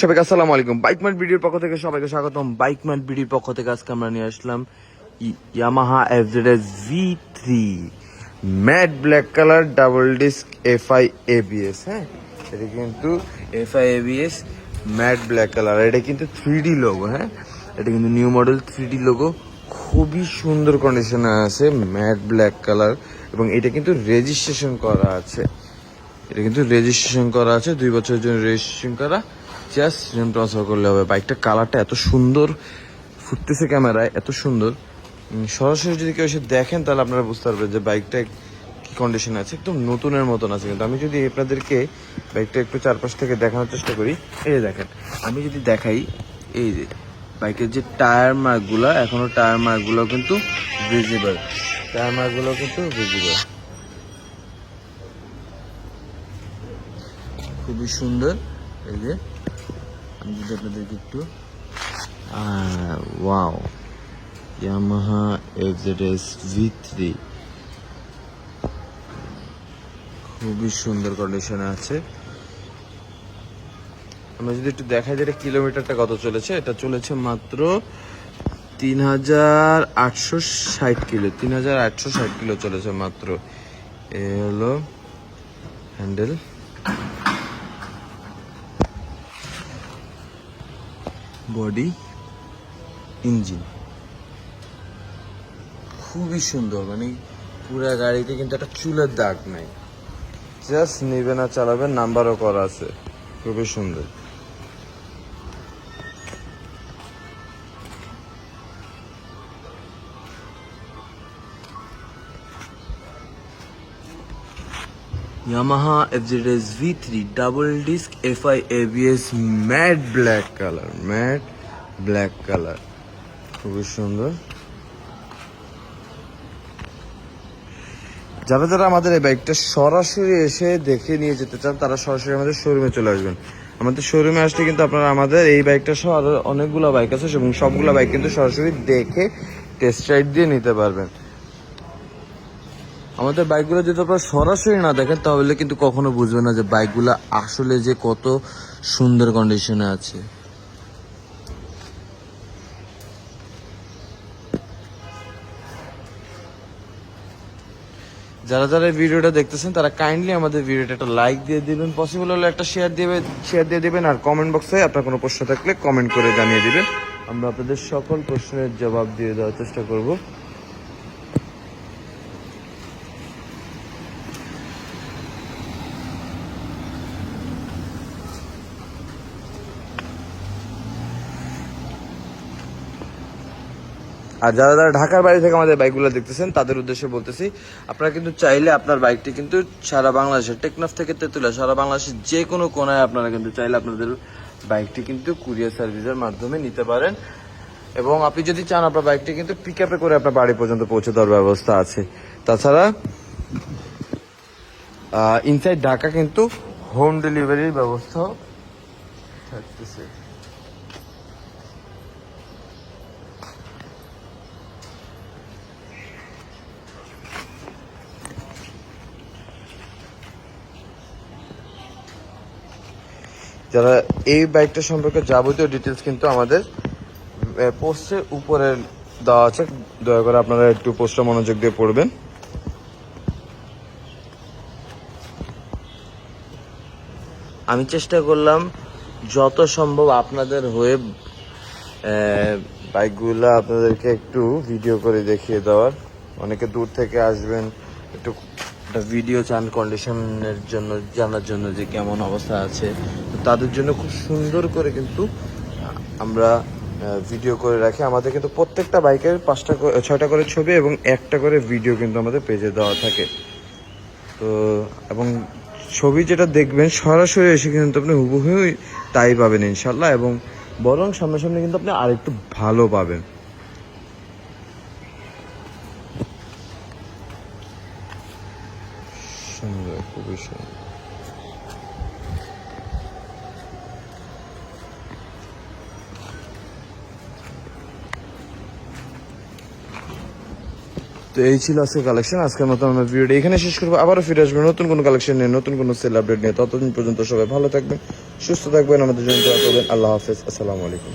সবাইকে আসসালামু আলাইকুম। বাইক পক্ষ থেকে সবাইকে স্বাগতম। বাইক পক্ষ থেকে আজকে আমরা নিয়ে আসলাম Yamaha V three black colour, double হ্যাঁ? এটা কিন্তু ব্ল্যাক কালার। এটা কিন্তু থ্রি ডি লোগো হ্যাঁ? এটা কিন্তু new model three D logo. খুবই সুন্দর কন্ডিশনে আছে ম্যাট ব্ল্যাক কালার এবং এটা কিন্তু রেজিস্ট্রেশন করা আছে। এটা কিন্তু রেজিস্ট্রেশন করা আছে, দুই বছরের জন্য রেজিস্ট্রেশন করা। জাস্ট রিম ট্রান্সফার করলে হবে। বাইকটা কালারটা এত সুন্দর। ফুটতেছে ক্যামেরায় এত সুন্দর। সরাসরি যদি কেউ এসে দেখেন, তাহলে আপনারা বুঝতে পারবেন যে বাইকটা কি কন্ডিশন আছে। একদম নতুনের মতন আছে কিন্তু। আমি যদি আপনাদেরকে বাইকটা একটু চারপাশ থেকে দেখানোর চেষ্টা করি। এই যে দেখেন, আমি যদি দেখাই, এই যে বাইকের যে টায়ার মার্কগুলো এখনও টায়ার মার্কগুলো কিন্তু ভিজিবল টায়ার মার্কগুলো কিন্তু ভিজিবল খুবই সুন্দর। এই যে, আমি যদি আপনাদেরকে একটু ওয়াও ইয়ামাহা এক্সেডএস ভি থ্রি খুবই সুন্দর কন্ডিশনে আছে। আমরা যদি একটু দেখাই যে এটা কিলোমিটারটা কত চলেছে, এটা চলেছে মাত্র তিন হাজার আটশো ষাট কিলো, তিন হাজার আটশো ষাট কিলো চলেছে মাত্র। এ হলো হ্যান্ডেল বডি, ইঞ্জিন। খুবই সুন্দর মানে পুরো গাড়িতে কিন্তু একটা চুলের দাগ নাই। জাস্ট নেবে না, চালাবে, নাম্বারও করা আছে। খুবই সুন্দর। Yamaha FZS V3 double disc FI ABS matte black color, matte black color. খুবই সুন্দর। যারা যারা আমাদের এই বাইকটা সরাসরি এসে দেখে নিয়ে যেতে চান, তারা সরাসরি আমাদের শোরুমে চলে আসবেন। আমাদের শোরুমে আসলে কিন্তু আপনারা আমাদের এই বাইকটা সহ আরও অনেকগুলো বাইক আছে এবং সবগুলো বাইক কিন্তু সরাসরি দেখে টেস্ট রাইড দিয়ে নিতে পারবেন। আমাদের বাইকগুলো যদি আপনারা সরাসরি না দেখেন, তাহলে কিন্তু কখনো বুঝবেন না যে বাইকগুলো আসলে যে কত সুন্দর কন্ডিশনে আছে। যারা যারা ভিডিওটা দেখতেছেন, তারা কাইন্ডলি আমাদের ভিডিওটা একটা লাইক দিয়ে দিবেন পসিবল হলে একটা শেয়ার দিবেন শেয়ার দিয়ে দিবেন, আর কমেন্ট বক্সে আপনার কোনো প্রশ্ন থাকলে কমেন্ট করে জানিয়ে দিবেন। আমরা আপনাদের সকল প্রশ্নের জবাব দিয়ে দেওয়ার চেষ্টা করব। আর যারা যারা ঢাকার বাইরে থেকে আমাদের বাইকগুলো দেখতেছেন, তাদের উদ্দেশ্যে বলতেছি, আপনারা কিন্তু চাইলে আপনার বাইকটি কিন্তু সারা বাংলাদেশের টেকনাফ থেকে তেতুলা সারা বাংলাদেশের যে কোনো কোনায় আপনারা কিন্তু চাইলে আপনাদের বাইকটি কিন্তু কুরিয়ার সার্ভিসের মাধ্যমে নিতে পারেন। এবং আপনি যদি চান আপনার বাইকটি কিন্তু পিক আপে করে আপনার বাড়ি পর্যন্ত পৌঁছে দেওয়ার ব্যবস্থা আছে। তাছাড়া ইনসাইড ঢাকা কিন্তু হোম ডেলিভারির ব্যবস্থাও থাকতেছে। যারা এই বাইকটা সম্পর্কে যাবতীয় ডিটেলস কিন্তু আমাদের পোস্টের উপরে দেওয়া আছে। দয়া করে আপনারা একটু পোস্টটা মনোযোগ দিয়ে পড়বেন। আমি চেষ্টা করলাম যত সম্ভব আপনাদের হয়ে বাইকগুলো আপনাদেরকে একটু ভিডিও করে দেখিয়ে দেওয়ার। অনেকে দূর থেকে আসবেন, একটু একটা ভিডিও চান কন্ডিশনের জন্য, জানার জন্য যে কেমন অবস্থা আছে। তাদের জন্য খুব সুন্দর করে কিন্তু আমরা ভিডিও করে রাখি। আমাদের কিন্তু প্রত্যেকটা বাইকের পাঁচটা ছয়টা করে ছবি এবং একটা করে ভিডিও কিন্তু আমাদের পেজে দেওয়া থাকে। তো, এবং ছবি যেটা দেখবেন, সরাসরি এসে কিন্তু আপনি হুবহু তাই পাবেন ইনশাল্লাহ এবং বরং সামনাসামনি কিন্তু আপনি আরেকটু ভালো পাবেন সুন্দর খুবই তো এই ছিল আজকে কালেকশন আজকের মতো আমরা ভিডিওটা এখানে শেষ করব। আবারও ফিরে আসব নতুন কোনো কালেকশন নিয়ে, নতুন কোনো সেল আপডেট নিয়ে। ততদিন পর্যন্ত সবাই ভালো থাকবেন, সুস্থ থাকবেন, আমাদের জন্য আল্লাহ হাফেজ, আসসালামু আলাইকুম।